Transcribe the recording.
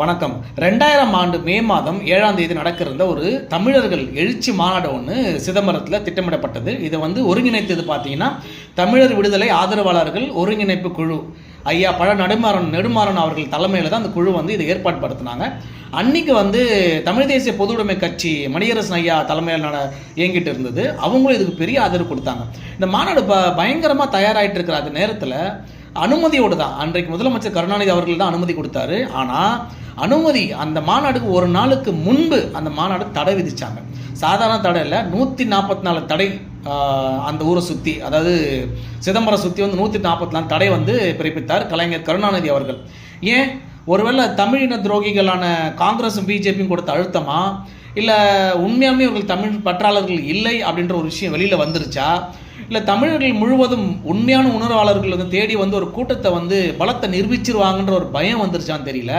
வணக்கம். ரெண்டாயிரம் ஆண்டு மே மாதம் ஏழாம் தேதி நடக்கிற ஒரு தமிழர்கள் எழுச்சி மாநாடு ஒன்று சிதம்பரத்தில் திட்டமிடப்பட்டது. இதை வந்து ஒருங்கிணைத்தது பார்த்தீங்கன்னா தமிழர் விடுதலை ஆதரவாளர்கள் ஒருங்கிணைப்பு குழு. ஐயா பழ நெடுமாறன் நெடுமாறன் அவர்கள் தலைமையில் தான் அந்த குழு வந்து இதை ஏற்பாடு படுத்தினாங்க. அன்னைக்கு வந்து தமிழ் தேசிய பொதுவுடைமை கட்சி மணியரசன் ஐயா தலைமையில் நட இயங்கிட்டு இருந்தது. அவங்களும் இதுக்கு பெரிய ஆதரவு கொடுத்தாங்க. இந்த மாநாடு ப பயங்கரமாக தயாராகிட்டு இருக்கிற அந்த நேரத்தில் அனுமதியோடு தான். அன்றைக்கு முதலமைச்சர் கருணாநிதி அவர்கள் தான் அனுமதி கொடுத்தாரு. ஆனால் அனுமதி அந்த மாநாடுக்கு ஒரு நாளுக்கு முன்பு அந்த மாநாடு தடை விதித்தாங்க சாதாரண தடை இல்லை நூற்றி நாற்பத்தி நாலு தடை அந்த ஊரை சுற்றி அதாவது சிதம்பரம் சுற்றி வந்து நூற்றி நாற்பத்தி நாலு தடை வந்து பிறப்பித்தார் கலைஞர் கருணாநிதி அவர்கள். ஏன்? ஒருவேளை தமிழின துரோகிகளான காங்கிரஸும் பிஜேபியும் கொடுத்த அழுத்தமாக இல்லை உண்மையாலுமே இவர்கள் தமிழ் பற்றாளர்கள் இல்லை அப்படின்ற ஒரு விஷயம் வெளியில் வந்துருச்சா? இல்லை தமிழர்கள் முழுவதும் உண்மையான உணர்வாளர்கள் வந்து தேடி வந்து ஒரு கூட்டத்தை வந்து பலத்தை நிரூபிச்சிருவாங்கன்ற ஒரு பயம் வந்துருச்சான்னு தெரியல?